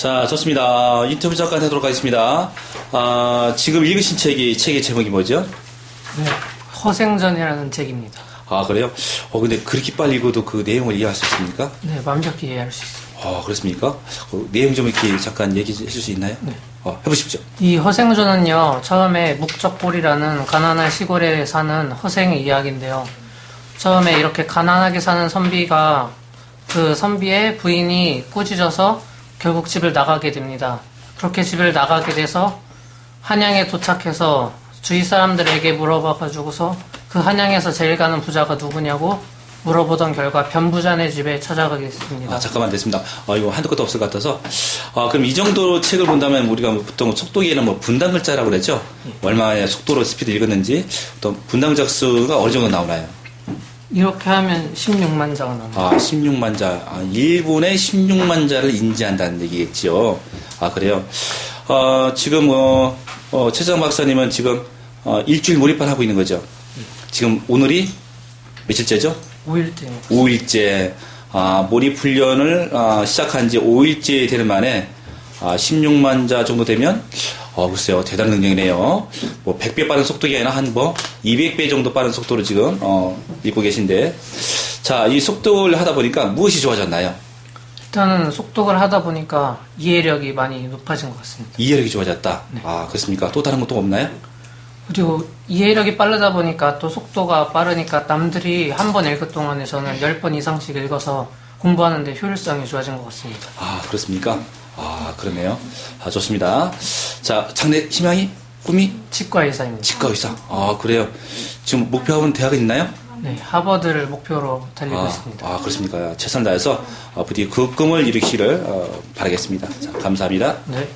자, 좋습니다. 인터뷰 잠깐 하도록 하겠습니다. 아, 지금 읽으신 책이, 책의 제목이 뭐죠? 네, 허생전이라는 책입니다. 아, 그래요? 어, 근데 그렇게 빨리 읽어도 그 내용을 이해할 수 있습니까? 네, 완벽히 이해할 수 있습니다. 아, 그렇습니까? 어, 내용 좀 이렇게 잠깐 얘기해 줄 수 있나요? 네. 어, 해보십시오. 이 허생전은요, 처음에 묵적골이라는 가난한 시골에 사는 허생의 이야기인데요. 처음에 이렇게 가난하게 사는 선비가 그 선비의 부인이 꾸짖어서 결국 집을 나가게 됩니다. 그렇게 집을 나가게 돼서 한양에 도착해서 주위 사람들에게 물어봐 가지고서 그 한양에서 제일 가는 부자가 누구냐고 물어보던 결과 변부자네 집에 찾아가게 됐습니다. 아, 잠깐만 됐습니다. 아, 이거 한도 끝도 없을 것 같아서. 아, 그럼 이 정도 책을 본다면 우리가 뭐 보통 속도기에는 뭐 분당 글자라고 그랬죠? 얼마의 속도로 스피드 읽었는지 또 분당 작수가 어느 정도 나오나요? 이렇게 하면 16만 자가 나옵니다. 아, 16만 자. 아, 1분에 16만 자를 인지한다는 얘기겠지요. 아, 그래요. 어, 지금, 어, 어, 최정 박사님은 지금, 어, 일주일 몰입을 하고 있는 거죠. 지금 오늘이 며칠째죠? 5일째입니다. 5일째. 아, 몰입 훈련을 아, 시작한 지 5일째 되는 만에 아, 16만 자 정도 되면 어, 글쎄요. 대단한 능력이네요. 뭐 100배 빠른 속도가 아니라 한 뭐 200배 정도 빠른 속도로 지금 어, 읽고 계신데 자, 이 속도를 하다 보니까 무엇이 좋아졌나요? 일단은 속독을 하다 보니까 이해력이 많이 높아진 것 같습니다. 이해력이 좋아졌다. 아, 그렇습니까? 또 다른 것도 없나요? 그리고 이해력이 빠르다 보니까 또 속도가 빠르니까 남들이 한 번 읽을 동안에 저는 10번 이상씩 읽어서 공부하는데 효율성이 좋아진 것 같습니다. 아, 그렇습니까? 아, 그러네요. 아, 좋습니다. 자, 장래 희망이 꿈이 치과 의사입니다. 치과 의사. 아, 그래요. 지금 목표하는 대학은 있나요? 네, 하버드를 목표로 달리고 아, 있습니다. 아, 그렇습니까? 최선을 다해서 어, 부디 그 꿈을 이루기를 어, 바라겠습니다. 자, 감사합니다. 네.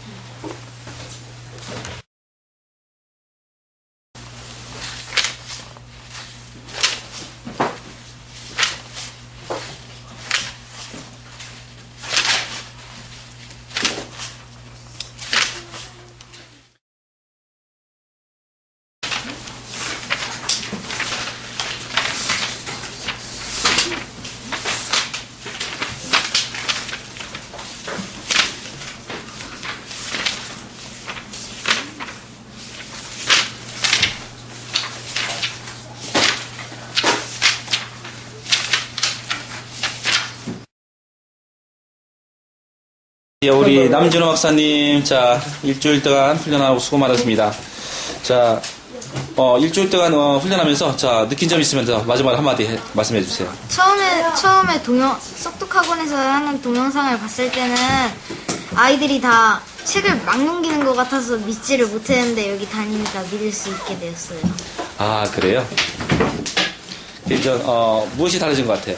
예, 우리 남준호 박사님, 자, 일주일 동안 훈련하고 수고 많았습니다. 자, 어, 일주일 동안 어, 훈련하면서, 자, 느낀 점 있으면 저 마지막으로 한마디 해- 말씀해 주세요. 처음에 처음에 동영 쏙독학원에서 하는 동영상을 봤을 때는 아이들이 다 책을 막 넘기는 것 같아서 믿지를 못했는데 여기 다니니까 믿을 수 있게 되었어요. 아, 그래요? 이제, 어, 무엇이 달라진 것 같아요?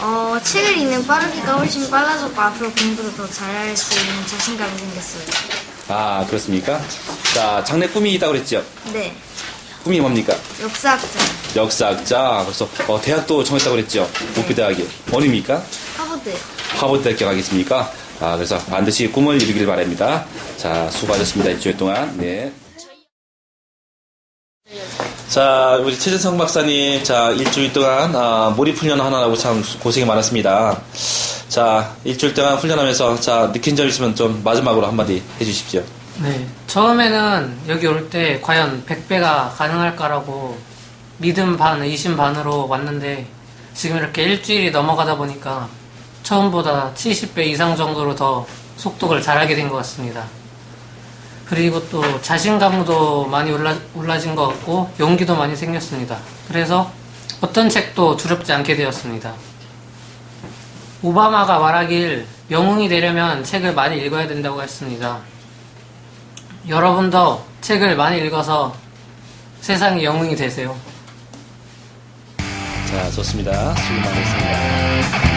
어, 책을 읽는 빠르기가 훨씬 빨라졌고 앞으로 공부도 더 잘할 수 있는 자신감이 생겼어요. 아, 그렇습니까? 자, 장래 꿈이 있다고 그랬죠? 네, 꿈이 뭡니까? 역사학자 역사학자. 그래서, 어, 대학도 정했다고 그랬죠? 목표대학이. 어디입니까? 하버드. 하버드 대학 가겠습니까? 아, 그래서 반드시 꿈을 이루기를 바랍니다. 자, 수고하셨습니다. 일주일 동안. 네. 자, 우리 최재성 박사님, 자, 일주일 동안, 아, 몰입 훈련 하느라고 참 고생이 많았습니다. 자, 일주일 동안 훈련하면서, 자, 느낀 점 있으면 좀 마지막으로 한마디 해주십시오. 네. 처음에는 여기 올 때 과연 100배가 가능할까라고 믿음 반, 의심 반으로 왔는데 지금 이렇게 일주일이 넘어가다 보니까 처음보다 70배 이상 정도로 더 속독을 잘하게 된 것 같습니다. 그리고 또 자신감도 많이 올라, 올라진 것 같고 용기도 많이 생겼습니다. 그래서 어떤 책도 두렵지 않게 되었습니다. 오바마가 말하길 영웅이 되려면 책을 많이 읽어야 된다고 했습니다. 여러분도 책을 많이 읽어서 세상의 영웅이 되세요. 자, 좋습니다. 수고 많으셨습니다.